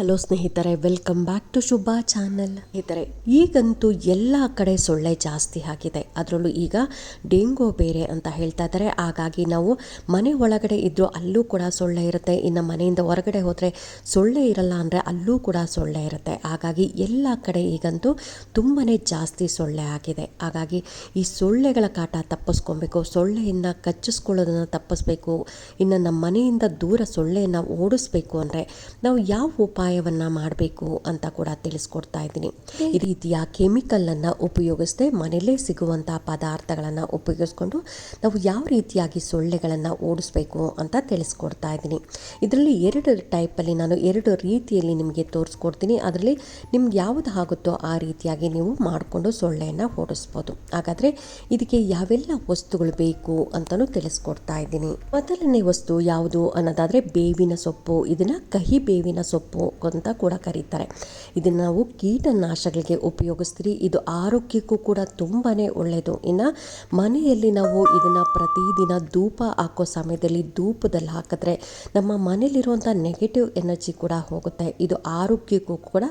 Hello ಸ್ನೇಹಿತರೆ welcome back to Shubha channel ಸ್ನೇಹಿತರೆ, ಈಗಂತೂ ಎಲ್ಲ ಕಡೆ ಸೊಳ್ಳೆ ಜಾಸ್ತಿ ಆಗಿದೆ. ಅದರಲ್ಲೂ ಈಗ ಡೆಂಗು ಬೇರೆ ಅಂತ ಹೇಳ್ತಾ ಇದ್ದಾರೆ. ಹಾಗಾಗಿ ನಾವು ಮನೆ ಒಳಗಡೆ ಇದ್ದರೂ ಅಲ್ಲೂ ಕೂಡ ಸೊಳ್ಳೆ ಇರುತ್ತೆ. ಇನ್ನು ಮನೆಯಿಂದ ಹೊರಗಡೆ ಹೋದರೆ ಸೊಳ್ಳೆ ಇರಲ್ಲ ಅಂದರೆ ಅಲ್ಲೂ ಕೂಡ ಸೊಳ್ಳೆ ಇರುತ್ತೆ. ಹಾಗಾಗಿ ಎಲ್ಲ ಕಡೆ ಈಗಂತೂ ತುಂಬಾ ಜಾಸ್ತಿ ಸೊಳ್ಳೆ ಆಗಿದೆ. ಹಾಗಾಗಿ ಈ ಸೊಳ್ಳೆಗಳ ಕಾಟ ತಪ್ಪಿಸ್ಕೊಬೇಕು ಸೊಳ್ಳೆಯಿಂದ ಕಚ್ಚಿಸ್ಕೊಳ್ಳೋದನ್ನು ತಪ್ಪಿಸ್ಬೇಕು, ಇನ್ನು ನಮ್ಮ ಮನೆಯಿಂದ ದೂರ ಸೊಳ್ಳೆಯನ್ನು ಓಡಿಸ್ಬೇಕು ಅಂದರೆ ನಾವು ಯಾವ ಉಪಾಯವನ್ನು ಮಾಡಬೇಕು ಅಂತ ಕೂಡ ತಿಳಿಸ್ಕೊಡ್ತಾ ಇದ್ದೀನಿ. ಈ ರೀತಿಯ ಕೆಮಿಕಲನ್ನು ಉಪಯೋಗಿಸದೆ ಮನೆಯಲ್ಲೇ ಸಿಗುವಂಥ ಪದಾರ್ಥಗಳನ್ನು ಉಪಯೋಗಿಸ್ಕೊಂಡು ನಾವು ಯಾವ ರೀತಿಯಾಗಿ ಸೊಳ್ಳೆಗಳನ್ನು ಓಡಿಸ್ಬೇಕು ಅಂತ ತಿಳಿಸ್ಕೊಡ್ತಾ ಇದ್ದೀನಿ. ಇದರಲ್ಲಿ ಎರಡು ಟೈಪಲ್ಲಿ ನಾನು ಎರಡು ರೀತಿಯಲ್ಲಿ ನಿಮಗೆ ತೋರಿಸ್ಕೊಡ್ತೀನಿ. ಅದರಲ್ಲಿ ನಿಮ್ಗೆ ಯಾವುದು ಆಗುತ್ತೋ ಆ ರೀತಿಯಾಗಿ ನೀವು ಮಾಡಿಕೊಂಡು ಸೊಳ್ಳೆಯನ್ನು ಓಡಿಸ್ಬೋದು. ಹಾಗಾದರೆ ಇದಕ್ಕೆ ಯಾವೆಲ್ಲ ವಸ್ತುಗಳು ಬೇಕು ಅಂತಲೂ ತಿಳಿಸ್ಕೊಡ್ತಾ ಇದ್ದೀನಿ. ಮೊದಲನೇ ವಸ್ತು ಯಾವುದು ಅನ್ನೋದಾದರೆ ಬೇವಿನ ಸೊಪ್ಪು. ಇದನ್ನು ಕಹಿ ಬೇವಿನ ಸೊಪ್ಪು ಅಂತ ಕೂಡ ಕರೀತಾರೆ. ಇದನ್ನು ನಾವು ಕೀಟನಾಶಗಳಿಗೆ ಉಪಯೋಗಿಸ್ತೀರಿ. ಇದು ಆರೋಗ್ಯಕ್ಕೂ ಕೂಡ ತುಂಬಾ ಒಳ್ಳೆಯದು ಇನ್ನು ಮನೆಯಲ್ಲಿ ನಾವು ಇದನ್ನು ಪ್ರತಿದಿನ ಧೂಪ ಹಾಕೋ ಸಮಯದಲ್ಲಿ ಧೂಪದಲ್ಲಿ ಹಾಕಿದ್ರೆ ನಮ್ಮ ಮನೇಲಿರುವಂಥ ನೆಗೆಟಿವ್ ಎನರ್ಜಿ ಕೂಡ ಹೋಗುತ್ತೆ. ಇದು ಆರೋಗ್ಯಕ್ಕೂ ಕೂಡ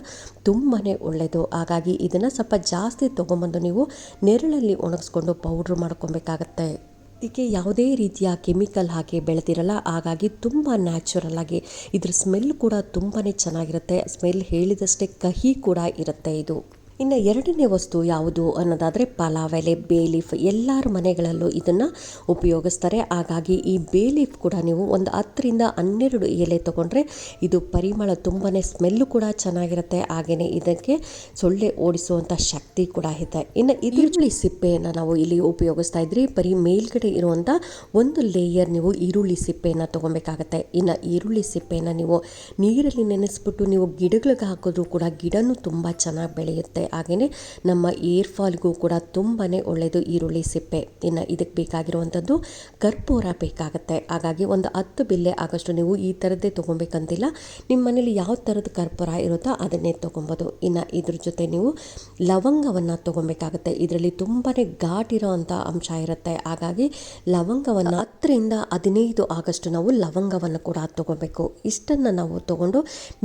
ತುಂಬಾ ಒಳ್ಳೆಯದು ಹಾಗಾಗಿ ಇದನ್ನು ಸ್ವಲ್ಪ ಜಾಸ್ತಿ ತೊಗೊಂಬಂದು ನೀವು ನೆರಳಲ್ಲಿ ಒಣಗಿಸ್ಕೊಂಡು ಪೌಡ್ರ್ ಮಾಡ್ಕೊಬೇಕಾಗತ್ತೆ. ಇದಕ್ಕೆ ಯಾವುದೇ ರೀತಿಯ ಕೆಮಿಕಲ್ ಹಾಕಿ ಬೆಳೆದಿರಲ್ಲ, ಹಾಗಾಗಿ ತುಂಬ ನ್ಯಾಚುರಲ್ ಆಗಿ ಇದ್ರ ಸ್ಮೆಲ್ ಕೂಡ ತುಂಬಾ ಚೆನ್ನಾಗಿರುತ್ತೆ. ಸ್ಮೆಲ್ ಹೇಳಿದಷ್ಟೇ ಕಹಿ ಕೂಡ ಇರುತ್ತೆ ಇದು. ಇನ್ನು ಎರಡನೇ ವಸ್ತು ಯಾವುದು ಅನ್ನೋದಾದರೆ ಪಲಾವ್ ಎಲೆ ಬೇಲೀಫ್ ಎಲ್ಲರ ಮನೆಗಳಲ್ಲೂ ಇದನ್ನು ಉಪಯೋಗಿಸ್ತಾರೆ. ಹಾಗಾಗಿ ಈ ಬೇಲೀಫ್ ಕೂಡ ನೀವು ಒಂದು ಹತ್ತರಿಂದ ಹನ್ನೆರಡು ಎಲೆ ತೊಗೊಂಡ್ರೆ ಇದು ಪರಿಮಳ ತುಂಬಾ ಸ್ಮೆಲ್ಲು ಕೂಡ ಚೆನ್ನಾಗಿರುತ್ತೆ. ಹಾಗೆಯೇ ಇದಕ್ಕೆ ಸೊಳ್ಳೆ ಓಡಿಸುವಂಥ ಶಕ್ತಿ ಕೂಡ ಇದೆ. ಇನ್ನು ಈರುಳ್ಳಿ ಸಿಪ್ಪೆಯನ್ನು ನಾವು ಇಲ್ಲಿ ಉಪಯೋಗಿಸ್ತಾ ಇದ್ರಿ. ಬರೀ ಮೇಲ್ಗಡೆ ಇರುವಂಥ ಒಂದು ಲೇಯರ್ ನೀವು ಈರುಳ್ಳಿ ಸಿಪ್ಪೆಯನ್ನು ತೊಗೊಬೇಕಾಗತ್ತೆ. ಇನ್ನು ಈರುಳ್ಳಿ ಸಿಪ್ಪೆಯನ್ನು ನೀವು ನೀರಲ್ಲಿ ನೆನೆಸ್ಬಿಟ್ಟು ನೀವು ಗಿಡಗಳಿಗೆ ಹಾಕಿದ್ರೂ ಕೂಡ ಗಿಡನೂ ತುಂಬ ಚೆನ್ನಾಗಿ ಬೆಳೆಯುತ್ತೆ. ಹಾಗೆಯೇ ನಮ್ಮ ಏರ್ ಫಾಲ್ಗೂ ಕೂಡ ತುಂಬಾ ಒಳ್ಳೆಯದು ಈರುಳ್ಳಿ ಸಿಪ್ಪೆ. ಇನ್ನು ಇದಕ್ಕೆ ಬೇಕಾಗಿರುವಂಥದ್ದು ಕರ್ಪೂರ ಬೇಕಾಗುತ್ತೆ. ಹಾಗಾಗಿ ಒಂದು ಹತ್ತು ಬಿಲ್ಲೆ ಆಗಷ್ಟು ನೀವು ಈ ಥರದ್ದೇ ತೊಗೊಬೇಕಂತಿಲ್ಲ. ನಿಮ್ಮ ಮನೇಲಿ ಯಾವ ಥರದ ಕರ್ಪೂರ ಇರುತ್ತೋ ಅದನ್ನೇ ತೊಗೊಬೋದು. ಇನ್ನು ಇದ್ರ ಜೊತೆ ನೀವು ಲವಂಗವನ್ನು ತೊಗೊಬೇಕಾಗುತ್ತೆ. ಇದರಲ್ಲಿ ತುಂಬಾ ಘಾಟಿರೋ ಅಂಥ ಅಂಶ ಇರುತ್ತೆ. ಹಾಗಾಗಿ ಲವಂಗವನ್ನು ಹತ್ತರಿಂದ ಹದಿನೈದು ಆಗಷ್ಟು ನಾವು ಲವಂಗವನ್ನು ಕೂಡ ತೊಗೊಬೇಕು. ಇಷ್ಟನ್ನು ನಾವು ತೊಗೊಂಡು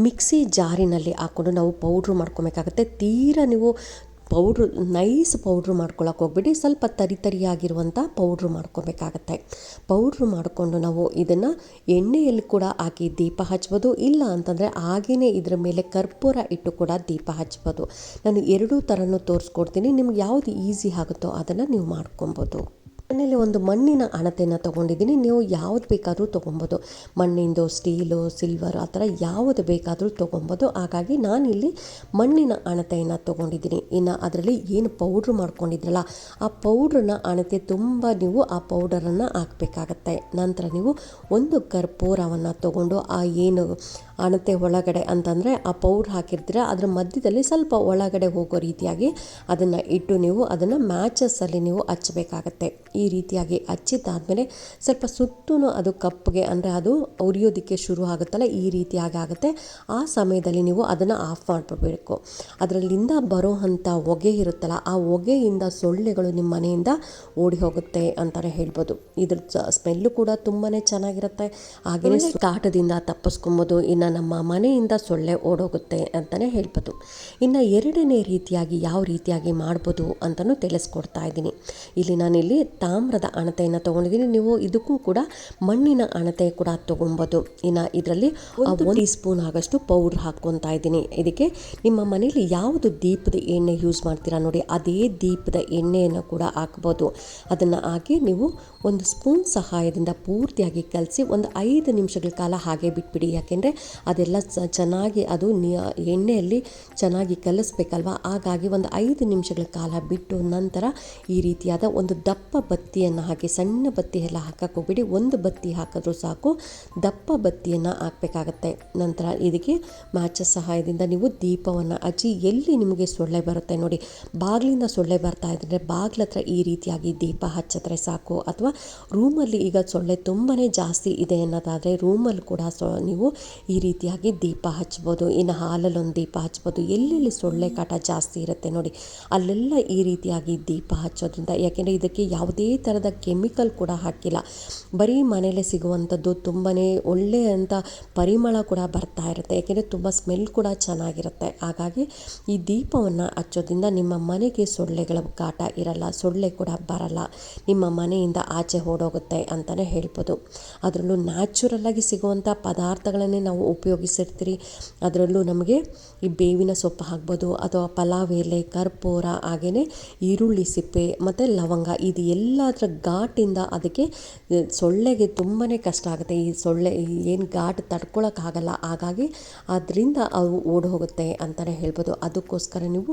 ಮಿಕ್ಸಿ ಜಾರಿನಲ್ಲಿ ಹಾಕ್ಕೊಂಡು ನಾವು ಪೌಡ್ರ್ ಮಾಡ್ಕೊಬೇಕಾಗುತ್ತೆ. ತೀರಾ ನೀವು ಪೌಡ್ರು, ನೈಸ್ ಪೌಡ್ರು ಮಾಡ್ಕೊಳಕ್ಕೆ ಹೋಗ್ಬಿಟ್ಟು ಸ್ವಲ್ಪ ತರಿ ತರಿಯಾಗಿರುವಂಥ ಪೌಡ್ರು ಮಾಡ್ಕೊಬೇಕಾಗತ್ತೆ. ಪೌಡ್ರು ಮಾಡಿಕೊಂಡು ನಾವು ಇದನ್ನು ಎಣ್ಣೆಯಲ್ಲಿ ಕೂಡ ಹಾಕಿ ದೀಪ ಹಚ್ಬೋದು. ಇಲ್ಲ ಅಂತಂದರೆ ಹಾಗೆಯೇ ಇದರ ಮೇಲೆ ಕರ್ಪೂರ ಇಟ್ಟು ಕೂಡ ದೀಪ ಹಚ್ಬೋದು. ನಾನು ಎರಡೂ ಥರನೂ ತೋರಿಸ್ಕೊಡ್ತೀನಿ. ನಿಮ್ಗೆ ಯಾವುದು ಈಸಿ ಆಗುತ್ತೋ ಅದನ್ನು ನೀವು ಮಾಡ್ಕೊಬೋದು. ಮನೇಲಿ ಒಂದು ಮಣ್ಣಿನ ಅಣತೆಯನ್ನು ತೊಗೊಂಡಿದ್ದೀನಿ. ನೀವು ಯಾವ್ದು ಬೇಕಾದರೂ ತೊಗೊಬೋದು. ಮಣ್ಣಿಂದು ಸ್ಟೀಲು, ಸಿಲ್ವರ್ ಆ ಥರ ಯಾವುದು ಬೇಕಾದರೂ ತೊಗೊಬೋದು. ಹಾಗಾಗಿ ನಾನಿಲ್ಲಿ ಮಣ್ಣಿನ ಅಣತೆಯನ್ನು ತೊಗೊಂಡಿದ್ದೀನಿ. ಇನ್ನು ಅದರಲ್ಲಿ ಏನು ಪೌಡ್ರ್ ಮಾಡ್ಕೊಂಡಿದ್ರಲ್ಲ, ಆ ಪೌಡ್ರನ್ನ ಅಣತೆ ತುಂಬ ನೀವು ಆ ಪೌಡರನ್ನು ಹಾಕಬೇಕಾಗತ್ತೆ. ನಂತರ ನೀವು ಒಂದು ಕರ್ಪೂರವನ್ನು ತೊಗೊಂಡು ಆ ಏನು ಅಣತೆ ಒಳಗಡೆ ಅಂತಂದರೆ ಆ ಪೌಡ್ರ್ ಹಾಕಿರ್ತೀರ ಅದರ ಮಧ್ಯದಲ್ಲಿ ಸ್ವಲ್ಪ ಒಳಗಡೆ ಹೋಗೋ ರೀತಿಯಾಗಿ ಅದನ್ನು ಇಟ್ಟು ನೀವು ಅದನ್ನು ಮ್ಯಾಚಸ್ಸಲ್ಲಿ ನೀವು ಹಚ್ಚಬೇಕಾಗತ್ತೆ. ಈ ರೀತಿಯಾಗಿ ಹಚ್ಚಿದ್ದಾದಮೇಲೆ ಸ್ವಲ್ಪ ಸುತ್ತೂ ಅದು ಕಪ್ಪಗೆ ಅಂದರೆ ಅದು ಉರಿಯೋದಕ್ಕೆ ಶುರು ಆಗುತ್ತಲ್ಲ ಈ ರೀತಿಯಾಗಿ ಆಗುತ್ತೆ. ಆ ಸಮಯದಲ್ಲಿ ನೀವು ಅದನ್ನು ಆಫ್ ಮಾಡಿಬಿಡಬೇಕು ಅದರಲ್ಲಿಂದ ಬರೋ ಅಂಥ ಹೊಗೆ ಇರುತ್ತಲ್ಲ ಆ ಹೊಗೆಯಿಂದ ಸೊಳ್ಳೆಗಳು ನಿಮ್ಮ ಮನೆಯಿಂದ ಓಡಿ ಹೋಗುತ್ತೆ ಅಂತಲೇ ಹೇಳ್ಬೋದು. ಇದ್ರ ಸ್ಮೆಲ್ಲು ಕೂಡ ತುಂಬಾ ಚೆನ್ನಾಗಿರುತ್ತೆ. ಹಾಗೆಯೇ ಕಾಟದಿಂದ ತಪ್ಪಿಸ್ಕೊಂಬೋದು ಇನ್ನು ನಮ್ಮ ಮನೆಯಿಂದ ಸೊಳ್ಳೆ ಓಡೋಗುತ್ತೆ ಅಂತಲೇ ಹೇಳ್ಬೋದು. ಇನ್ನು ಎರಡನೇ ರೀತಿಯಾಗಿ ಯಾವ ರೀತಿಯಾಗಿ ಮಾಡ್ಬೋದು ಅಂತಲೂ ತಿಳಿಸ್ಕೊಡ್ತಾ ಇದ್ದೀನಿ. ಇಲ್ಲಿ ನಾನಿಲ್ಲಿ ತಾಮ್ರದ ಅಣತೆಯನ್ನು ತೊಗೊಂಡಿದ್ದೀನಿ. ನೀವು ಇದಕ್ಕೂ ಕೂಡ ಮಣ್ಣಿನ ಅಣತೆ ಕೂಡ ತೊಗೊಬೋದು. ಇನ್ನು ಇದರಲ್ಲಿ ಒಂದು ಟೀ ಸ್ಪೂನ್ ಆಗಷ್ಟು ಪೌಡ್ರ್ ಹಾಕ್ಕೊತಾ ಇದ್ದೀನಿ. ಇದಕ್ಕೆ ನಿಮ್ಮ ಮನೆಯಲ್ಲಿ ಯಾವುದು ದೀಪದ ಎಣ್ಣೆ ಯೂಸ್ ಮಾಡ್ತೀರಾ ನೋಡಿ ಅದೇ ದೀಪದ ಎಣ್ಣೆಯನ್ನು ಕೂಡ ಹಾಕ್ಬೋದು. ಅದನ್ನು ಹಾಕಿ ನೀವು ಒಂದು ಸ್ಪೂನ್ ಸಹಾಯದಿಂದ ಪೂರ್ತಿಯಾಗಿ ಕಲಸಿ ಒಂದು ಐದು ನಿಮಿಷಗಳ ಕಾಲ ಹಾಗೆ ಬಿಟ್ಬಿಡಿ. ಯಾಕೆಂದರೆ ಅದೆಲ್ಲ ಚೆನ್ನಾಗಿ ಅದು ಎಣ್ಣೆಯಲ್ಲಿ ಚೆನ್ನಾಗಿ ಕಲಿಸ್ಬೇಕಲ್ವ? ಹಾಗಾಗಿ ಒಂದು ಐದು ನಿಮಿಷಗಳ ಕಾಲ ಬಿಟ್ಟು ನಂತರ ಈ ರೀತಿಯಾದ ಒಂದು ದಪ್ಪ ಬತ್ತಿಯನ್ನು ಹಾಕಿ, ಸಣ್ಣ ಬತ್ತಿ ಎಲ್ಲ ಹಾಕಕ್ಕೆ ಹೋಗ್ಬಿಡಿ ಒಂದು ಬತ್ತಿ ಹಾಕಿದ್ರೂ ಸಾಕು, ದಪ್ಪ ಬತ್ತಿಯನ್ನು ಹಾಕಬೇಕಾಗತ್ತೆ. ನಂತರ ಇದಕ್ಕೆ ಮ್ಯಾಚ ಸಹಾಯದಿಂದ ನೀವು ದೀಪವನ್ನು ಹಚ್ಚಿ, ಎಲ್ಲಿ ನಿಮಗೆ ಸೊಳ್ಳೆ ಬರುತ್ತೆ ನೋಡಿ, ಬಾಗಿಲಿಂದ ಸೊಳ್ಳೆ ಬರ್ತಾ ಇದ್ದರೆ ಬಾಗಿಲ ಹತ್ರ ಈ ರೀತಿಯಾಗಿ ದೀಪ ಹಚ್ಚಿದ್ರೆ ಸಾಕು. ಅಥವಾ ರೂಮಲ್ಲಿ ಈಗ ಸೊಳ್ಳೆ ತುಂಬಾ ಜಾಸ್ತಿ ಇದೆ ಅನ್ನೋದಾದರೆ, ರೂಮಲ್ಲಿ ಕೂಡ ಸೊ ನೀವು ಈ ರೀತಿಯಾಗಿ ದೀಪ ಹಚ್ಬೋದು, ಇನ್ನು ಹಾಲಲ್ಲಿ ಒಂದು ದೀಪ ಹಚ್ಬೋದು, ಎಲ್ಲೆಲ್ಲಿ ಸೊಳ್ಳೆ ಕಾಟ ಜಾಸ್ತಿ ಇರುತ್ತೆ ನೋಡಿ, ಅಲ್ಲೆಲ್ಲ ಈ ರೀತಿಯಾಗಿ ದೀಪ ಹಚ್ಚೋದ್ರಿಂದ, ಯಾಕೆಂದರೆ ಇದಕ್ಕೆ ಯಾವುದೇ ಥರದ ಕೆಮಿಕಲ್ ಕೂಡ ಹಾಕಿಲ್ಲ. ಬರೀ ಮನೆಯಲ್ಲೇ ಸಿಗುವಂಥದ್ದು ತುಂಬಾ ಒಳ್ಳೆಯಂಥ ಪರಿಮಳ ಕೂಡ ಬರ್ತಾ ಇರುತ್ತೆ, ಯಾಕೆಂದರೆ ತುಂಬ ಸ್ಮೆಲ್ ಕೂಡ ಚೆನ್ನಾಗಿರುತ್ತೆ. ಹಾಗಾಗಿ ಈ ದೀಪವನ್ನು ಹಚ್ಚೋದ್ರಿಂದ ನಿಮ್ಮ ಮನೆಗೆ ಸೊಳ್ಳೆಗಳ ಕಾಟ ಇರಲ್ಲ, ಸೊಳ್ಳೆ ಕೂಡ ಬರಲ್ಲ, ನಿಮ್ಮ ಮನೆಯಿಂದ ಆಚೆ ಓಡೋಗುತ್ತೆ ಅಂತಲೇ ಹೇಳ್ಬೋದು. ಅದರಲ್ಲೂ ನ್ಯಾಚುರಲ್ಲಾಗಿ ಸಿಗುವಂಥ ಪದಾರ್ಥಗಳನ್ನೇ ನಾವು ಉಪಯೋಗಿಸಿರ್ತೀರಿ. ಅದರಲ್ಲೂ ನಮಗೆ ಈ ಬೇವಿನ ಸೊಪ್ಪು ಹಾಕ್ಬೋದು, ಅಥವಾ ಪಲಾವ್ ಎಲೆ, ಕರ್ಪೂರ ಹಾಗೆಯೇ ಈರುಳ್ಳಿ ಸಿಪ್ಪೆ, ಮತ್ತು ಲವಂಗ, ಇದು ಎಲ್ಲದರ ಘಾಟಿಂದ ಅದಕ್ಕೆ ಸೊಳ್ಳೆಗೆ ತುಂಬಾ ಕಷ್ಟ ಆಗುತ್ತೆ. ಈ ಸೊಳ್ಳೆ ಏನು ಘಾಟ್ ತಡ್ಕೊಳಕ್ಕಾಗಲ್ಲ ಹಾಗಾಗಿ ಅದರಿಂದ ಅವು ಓಡಿ ಹೋಗುತ್ತೆ ಅಂತಲೇ ಹೇಳ್ಬೋದು. ಅದಕ್ಕೋಸ್ಕರ ನೀವು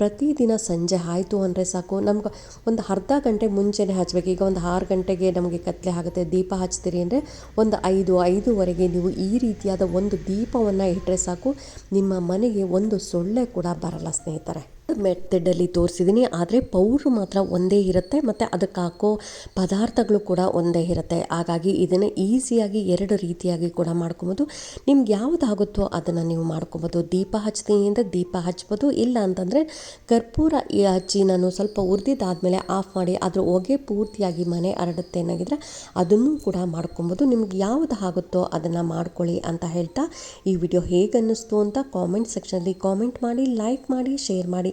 ಪ್ರತಿದಿನ ಸಂಜೆ ಆಯಿತು ಅಂದರೆ ಸಾಕು. ನಮ್ಗೆ ಒಂದು ಅರ್ಧ ಗಂಟೆ ಮುಂಚೆನೆ ಹಚ್ಚಬೇಕು ಈಗ ಒಂದು ಆರು ಗಂಟೆಗೆ ನಮಗೆ ಕತ್ತಲೆ ಆಗುತ್ತೆ. ದೀಪ ಹಚ್ತೀರಿ ಅಂದರೆ ಒಂದು ಐದು, ಐದುವರೆಗೆ ನೀವು ಈ ರೀತಿಯಾದ ಒಂದು ದೀಪವನ್ನು ಇಟ್ಟರೆ ಸಾಕು. ನಿಮ್ಮ ಮನೆಗೆ ಒಂದು ಸೊಳ್ಳೆ ಕೂಡ ಬರಲ್ಲ ಸ್ನೇಹಿತರೆ. ಮೆಥಡಲ್ಲಿ ತೋರಿಸಿದ್ದೀನಿ ಆದರೆ ಪೌಡ್ರು ಮಾತ್ರ ಒಂದೇ ಇರುತ್ತೆ, ಮತ್ತು ಅದಕ್ಕೆ ಹಾಕೋ ಪದಾರ್ಥಗಳು ಕೂಡ ಒಂದೇ ಇರುತ್ತೆ. ಹಾಗಾಗಿ ಇದನ್ನು ಈಸಿಯಾಗಿ ಎರಡು ರೀತಿಯಾಗಿ ಕೂಡ ಮಾಡ್ಕೊಬೋದು. ನಿಮ್ಗೆ ಯಾವುದಾಗುತ್ತೋ ಅದನ್ನು ನೀವು ಮಾಡ್ಕೊಬೋದು. ದೀಪ ಹಚ್ತೀನಿ ದೀಪ ಹಚ್ಬೋದು, ಇಲ್ಲ ಅಂತಂದರೆ ಕರ್ಪೂರ ಹಚ್ಚಿ ನಾನು ಸ್ವಲ್ಪ ಹುರಿದಿದ್ದಾದಮೇಲೆ ಆಫ್ ಮಾಡಿ ಅದ್ರ ಹೊಗೆ ಪೂರ್ತಿಯಾಗಿ ಮನೆ ಹರಡುತ್ತೆ ಏನಾಗಿದ್ರೆ ಅದನ್ನು ಕೂಡ ಮಾಡ್ಕೊಬೋದು. ನಿಮ್ಗೆ ಯಾವುದು ಆಗುತ್ತೋ ಅದನ್ನು ಮಾಡ್ಕೊಳ್ಳಿ ಅಂತ ಹೇಳ್ತಾ ಈ ವಿಡಿಯೋ ಹೇಗೆ ಅನ್ನಿಸ್ತು ಅಂತ ಕಾಮೆಂಟ್ ಸೆಕ್ಷನಲ್ಲಿ ಕಾಮೆಂಟ್ ಮಾಡಿ, ಲೈಕ್ ಮಾಡಿ, ಶೇರ್ ಮಾಡಿ.